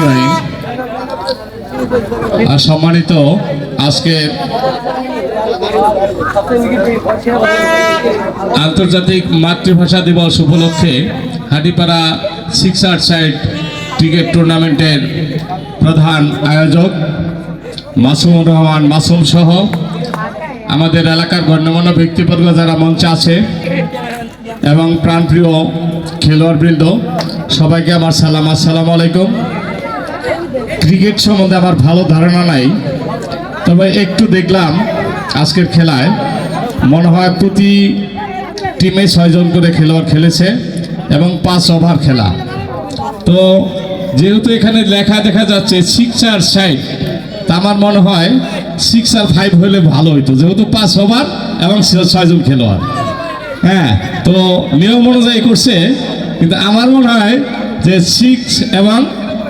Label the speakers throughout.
Speaker 1: রহিম। আর সম্মানিত আজকে আন্তর্জাতিক মাতৃভাষা দিবস উপলক্ষে হাটিপাড়া সিক্স সাইড ক্রিকেট টুর্নামেন্টের প্রধান আয়োজক মাসুমুর রহমান মাসুম সহ আমাদের এলাকার গণ্যমান্য ব্যক্তিবর্গ যারা মঞ্চে আছে এবং প্রাণপ্রিয় খেলোয়াড়বৃন্দ সবাইকে আমার সালাম। আসসালামু আলাইকুম। ক্রিকেট সম্বন্ধে আমার ভালো ধারণা নাই, তবে একটু দেখলাম আজকের খেলায়, মনে হয় প্রতি টিমে ছয়জন করে খেলোয়াড় খেলেছে এবং পাঁচ ওভার খেলা। তো যেহেতু এখানে লেখা দেখা যাচ্ছে সিক্স আর সাইড তা আমার মনে হয় সিক্স আর ফাইভ হলে ভালো হইতো। যেহেতু পাঁচ ওভার এবং ছয়জন খেলোয়াড়। হ্যাঁ তো নিয়ম অনুযায়ী করছে, কিন্তু আমার মনে হয় যে সিক্স এবং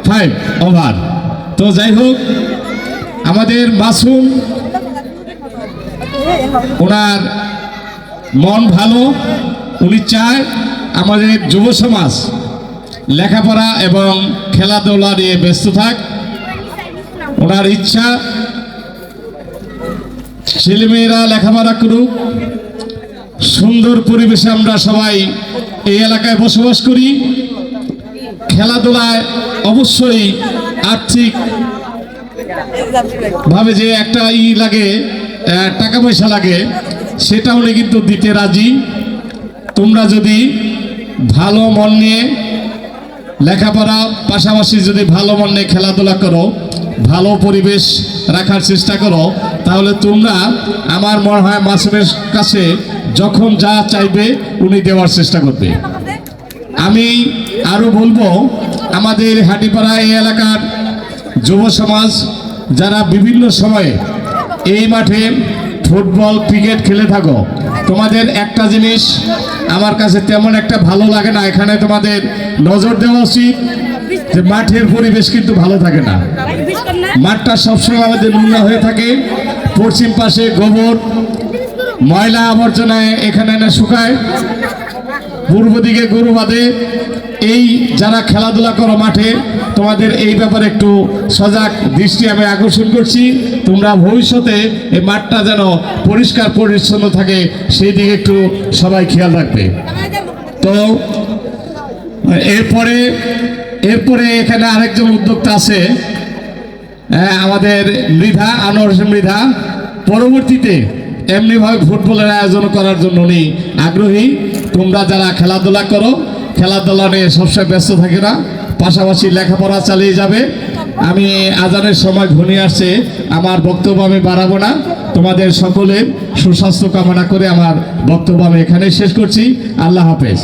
Speaker 1: ফাইভ ওভার তো যাই হোক, আমাদের মাসুম ওনার মন ভালো, উনি চায় আমাদের যুব সমাজ লেখাপড়া এবং খেলাধুলা নিয়ে ব্যস্ত থাক। ওনার ইচ্ছা, ছেলেমেয়েরা লেখাপড়া করুক সুন্দর পরিবেশে আমরা সবাই এই এলাকায় বসবাস করি। খেলাধুলায় অবশ্যই আর্থিক ভাবে যে একটা ই লাগে টাকা পয়সা লাগে সেটা উনি কিন্তু দিতে রাজি। তোমরা যদি ভালো মন নিয়ে লেখাপড়া পাশাপাশি যদি ভালো মন খেলাধুলা করো, ভালো পরিবেশ রাখার চেষ্টা করো, তাহলে তোমরা আমার মনে হয় মাসুমের কাছে যখন যা চাইবে উনি দেওয়ার চেষ্টা করবে। আমি আরও বলব, আমাদের হাটিপাড়া এই এলাকার যুব সমাজ যারা বিভিন্ন সময়ে এই মাঠে ফুটবল, ক্রিকেট খেলে থাকো তোমাদের একটা জিনিস আমার কাছে তেমন একটা ভালো লাগে না। এখানে তোমাদের নজর দেওয়া উচিত যে মাঠের পরিবেশ কিন্তু ভালো থাকে না। মাঠটা সবসময় আমাদের নোংরা হয়ে থাকে। পশ্চিম পাশে গোবর, ময়লা আবর্জনায় এখানে না শুকায়। পূর্ব দিকে গরু বাঁধে। এই যারা খেলাধুলা করো মাঠে তোমাদের এই ব্যাপারে একটু সজাগ দৃষ্টি আমি আকর্ষণ করছি। তোমরা ভবিষ্যতে এই মাঠটা যেন পরিষ্কার পরিচ্ছন্ন থাকে সেই দিকে একটু সবাই খেয়াল রাখবে। তো এরপরে এরপরে এখানে আরেকজন উদ্যোক্তা আছে। হ্যাঁ, আমাদের মৃধা আনোয়ার মৃধা। পরবর্তীতে এমনিভাবে ফুটবলের আয়োজন করার জন্য উনি আগ্রহী। তোমরা যারা খেলাধুলা করো, খেলাধুলা নিয়ে সবসময় ব্যস্ত থাকে না, পাশাপাশি লেখাপড়া চালিয়ে যাবে। আমি আজানের সময় ঘনিয়ে আসছে, আমার বক্তব্য আমি বাড়াবো না। তোমাদের সকলের সুস্বাস্থ্য কামনা করে আমার বক্তব্য আমি এখানে শেষ করছি। আল্লাহ হাফেজ।